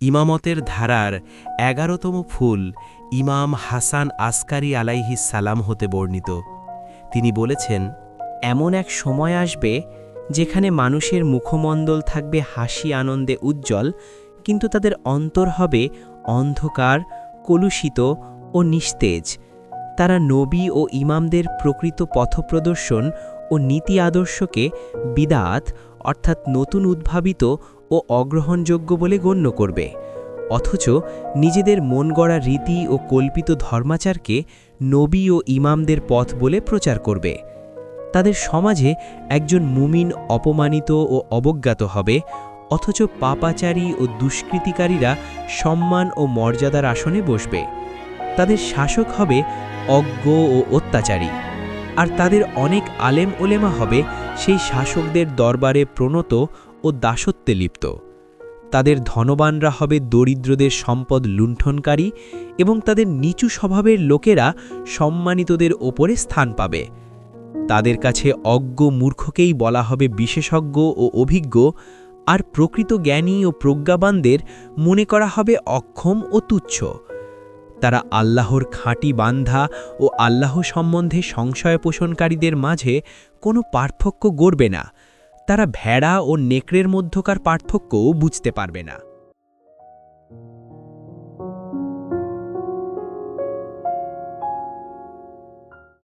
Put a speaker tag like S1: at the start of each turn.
S1: ইমামতের ধারার এগারোতম ফুল ইমাম হাসান আসকারি আলাইহি সালাম হতে বর্ণিত। তিনি বলেছেন,
S2: এমন এক সময় আসবে যেখানে মানুষের মুখমণ্ডল থাকবে হাসি আনন্দে উজ্জ্বল, কিন্তু তাদের অন্তর হবে অন্ধকার, কলুষিত ও নিস্তেজ। তারা নবী ও ইমামদের প্রকৃত পথপ্রদর্শন ও নীতি আদর্শকে বিদাত, অর্থাৎ নতুন উদ্ভাবিত ও অগ্রহণযোগ্য বলে গণ্য করবে। অথচ নিজেদের মন গড়া রীতি ও কল্পিত ধর্মাচারকে নবী ও ইমামদের পথ বলে প্রচার করবে। তাদের সমাজে একজন মুমিন অপমানিত ও অবজ্ঞাত হবে, অথচ পাপাচারী ও দুষ্কৃতিকারীরা সম্মান ও মর্যাদার আসনে বসবে। তাদের শাসক হবে অজ্ঞ ও অত্যাচারী, আর তাদের অনেক আলেম ওলেমা হবে, সেই শাসকদের দরবারে প্রণত ও দাসত্বে লিপ্ত। তাদের ধনবানরা হবে দরিদ্রদের সম্পদ লুণ্ঠনকারী এবং তাদের নিচু স্বভাবের লোকেরা সম্মানিতদের ওপরে স্থান পাবে। তাদের কাছে অজ্ঞ মূর্খকেই বলা হবে বিশেষজ্ঞ ও অভিজ্ঞ, আর প্রকৃত জ্ঞানী ও প্রজ্ঞাবানদের মনে করা হবে অক্ষম ও তুচ্ছ। তারা আল্লাহর খাঁটি বান্ধা ও আল্লাহ সম্বন্ধে সংশয় পোষণকারীদের মাঝে কোনো পার্থক্য গড়বে না। তারা ভেড়া ও নেকড়ের মধ্যকার পার্থক্যও বুঝতে পারবে না।